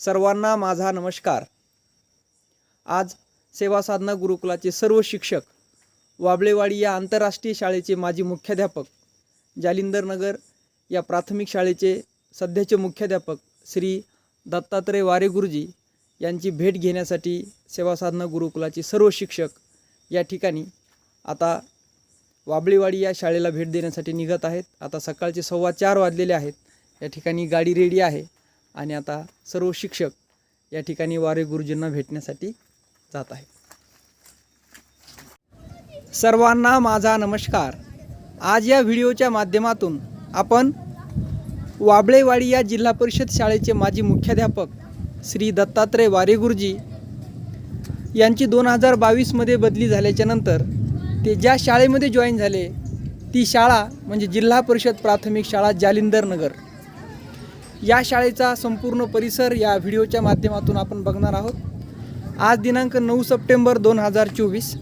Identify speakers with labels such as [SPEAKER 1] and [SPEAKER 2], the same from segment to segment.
[SPEAKER 1] सर्वांना माझा नमस्कार. आज सेवा साधना गुरुकुलाचे सर्व शिक्षक वाबळेवाडी या आंतरराष्ट्रीय शाळेचे माजी मुख्याध्यापक जालिंदर नगर या प्राथमिक शाळेचे सध्याचे मुख्याध्यापक श्री दत्तात्रय वारे गुरुजी यांची भेट घेण्यासाठी सेवा साधना गुरुकुलाचे सर्व शिक्षक या ठिकाणी आता वाबळेवाडी या शाळेला भेट देण्यासाठी निघत आहेत. आता सकाळचे सव्वा चार वाजलेले आहेत. या ठिकाणी गाडी रेडी आहे. आणि आता सर्व शिक्षक या ठिकाणी वारे गुरुजींना भेटण्यासाठी जात आहेत. सर्वांना माझा नमस्कार. आज या व्हिडिओच्या माध्यमातून आपण वाबळेवाडी या जिल्हा परिषद शाळेचे माजी मुख्याध्यापक श्री दत्तात्रय वारे गुरुजी यांची दोन हजार बावीसमध्ये बदली झाल्याच्यानंतर ते ज्या शाळेमध्ये जॉईन झाले ती शाळा म्हणजे जिल्हा परिषद प्राथमिक शाळा जालिंदर नगर. या शाळेचा संपूर्ण परिसर या व्हिडिओच्या माध्यमातून आपण बघणार आहोत. आज दिनांक नऊ सप्टेंबर दोन हजार चोवीस.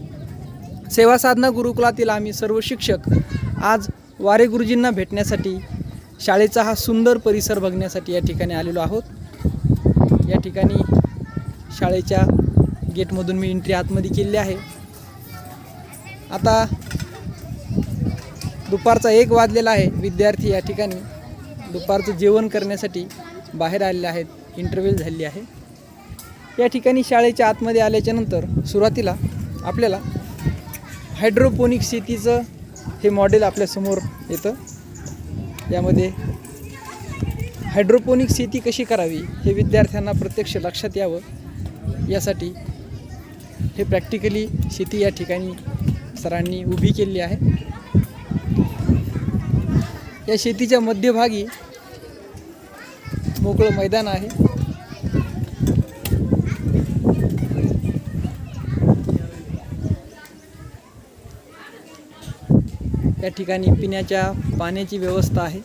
[SPEAKER 1] सेवा साधना गुरुकुलातील आम्ही सर्व शिक्षक आज वारे गुरुजींना भेटण्यासाठी शाळेचा हा सुंदर परिसर बघण्यासाठी या ठिकाणी आलेलो आहोत. या ठिकाणी शाळेच्या गेटमधून मी एंट्री आतमध्ये केली आहे. आता दुपारचा एक वाजलेला आहे. विद्यार्थी या ठिकाणी दुपारचं जेवण करण्यासाठी बाहेर आलेले आहेत. इंटरव्ह्यू झालेली आहे. या ठिकाणी शाळेच्या आतमध्ये आल्याच्यानंतर सुरुवातीला आपल्याला हायड्रोपोनिक शेतीचं हे मॉडेल आपल्यासमोर येतं. यामध्ये हायड्रोपोनिक शेती कशी करावी हे विद्यार्थ्यांना प्रत्यक्ष लक्षात यावं. यासाठी हे प्रॅक्टिकली शेती या ठिकाणी सरांनी उभी केलेली आहे. या शेतीच्या मध्यभागी मोकळं मैदान आहे. या ठिकाणी पिण्याच्या पाण्याची व्यवस्था आहे.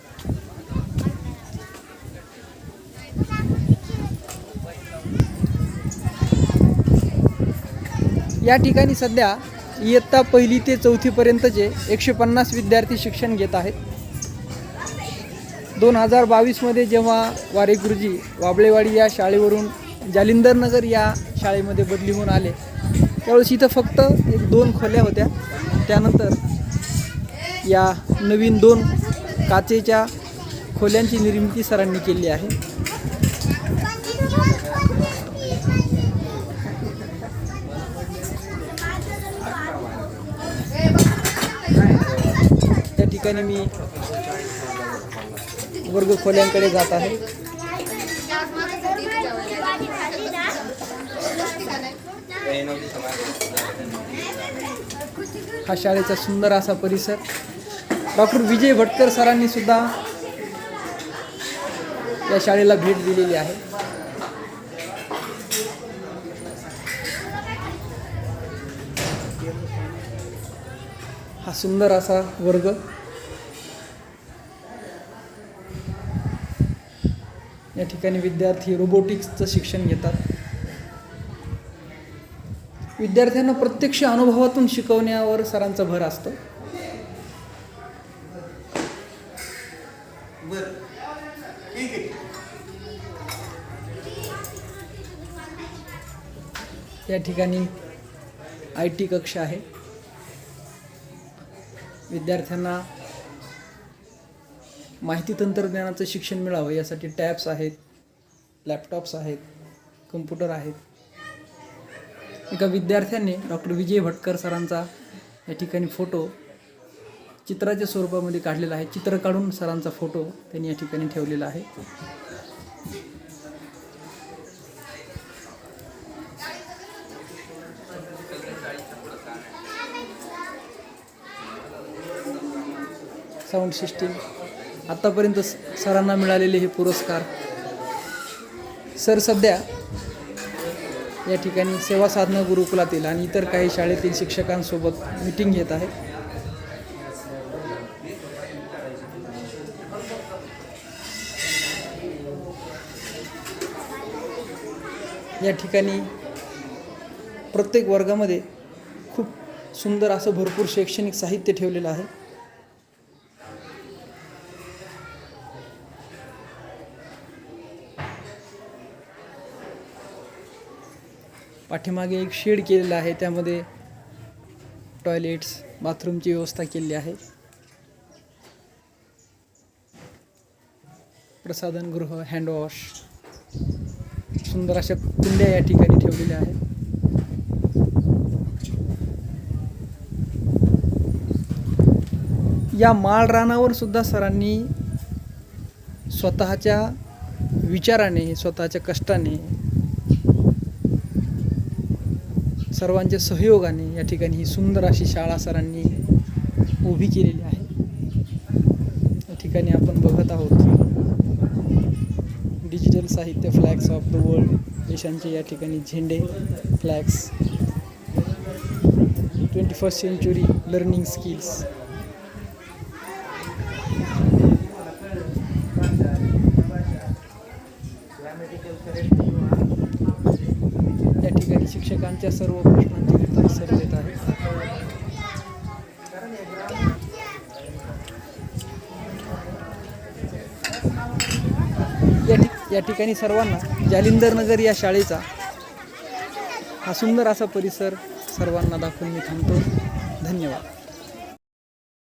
[SPEAKER 1] या ठिकाणी सध्या इयत्ता पहिली ते चौथीपर्यंतचे एकशे पन्नास विद्यार्थी शिक्षण घेत आहेत. दोन हजार बावीसमध्ये जेव्हा वारे गुरुजी वाबळेवाडी या शाळेवरून जालिंदरनगर या शाळेमध्ये बदली होऊन आले त्यावेळेस इथं फक्त एक दोन खोल्या होत्या. त्यानंतर या नवीन दोन काचेच्या खोल्यांची निर्मिती सरांनी केली आहे. त्या ठिकाणी मी वर्ग खोल्यांकडे जात आहे. हा शाळेचा सुंदर असा परिसर. डॉक्टर विजय भटकर सरांनी सुद्धा या शाळेला भेट दिलेली आहे. हा सुंदर असा वर्ग. या ठिकाणी विद्यार्थी रोबोटिक्सचं शिक्षण घेतात. विद्यार्थ्यांना प्रत्यक्ष अनुभवातून शिकवण्यावर सरांचा भर असतो. या ठिकाणी आय टी कक्ष आहे. विद्यार्थ्यांना माहिती तंत्रज्ञानाचं शिक्षण मिळावं यासाठी टॅब्स आहेत लॅपटॉप्स आहेत कम्प्युटर आहेत. एका विद्यार्थ्याने डॉक्टर विजय भटकर सरांचा या ठिकाणी फोटो चित्राच्या स्वरूपामध्ये काढलेला आहे. चित्र काढून सरांचा फोटो त्यांनी या ठिकाणी ठेवलेला आहे. साऊंड सिस्टीम आत्तापर्यंत सरांना मिळालेले हे पुरस्कार. सर सध्या या ठिकाणी सेवा साधना गुरुकुलातील आणि इतर काही शाळेतील शिक्षकांसोबत मिटिंग घेत आहे या ठिकाणी प्रत्येक वर्गामध्ये खूप सुंदर असं भरपूर शैक्षणिक साहित्य ठेवलेलं आहे. पाठीमागे एक शेड केलेला आहे. त्यामध्ये टॉयलेट्स बाथरूमची व्यवस्था केलेली आहे. प्रसाधनगृह हँडवॉश. सुंदर अशा कुंड्या या ठिकाणी ठेवलेल्या आहेत. या माळ रानावर सुद्धा सरांनी स्वतःच्या विचाराने स्वतःच्या कष्टाने सर्वांच्या सहयोगाने या ठिकाणी ही सुंदर अशी शाळा सरांनी उभी केलेली आहे. या ठिकाणी आपण बघत आहोत डिजिटल साहित्य फ्लॅग्स ऑफ द वर्ल्ड देशांचे या ठिकाणी झेंडे flags twenty first century learning skills ठिकाणी शिक्षकांच्या सर्व प्रश्नांची उत्तर सर देत आहेत या या ठिकाणी सर्वांना जालिंदर नगर या शाळेचा हा सुंदर असा परिसर सर्वांना दाखवून मी थांबतो. धन्यवाद.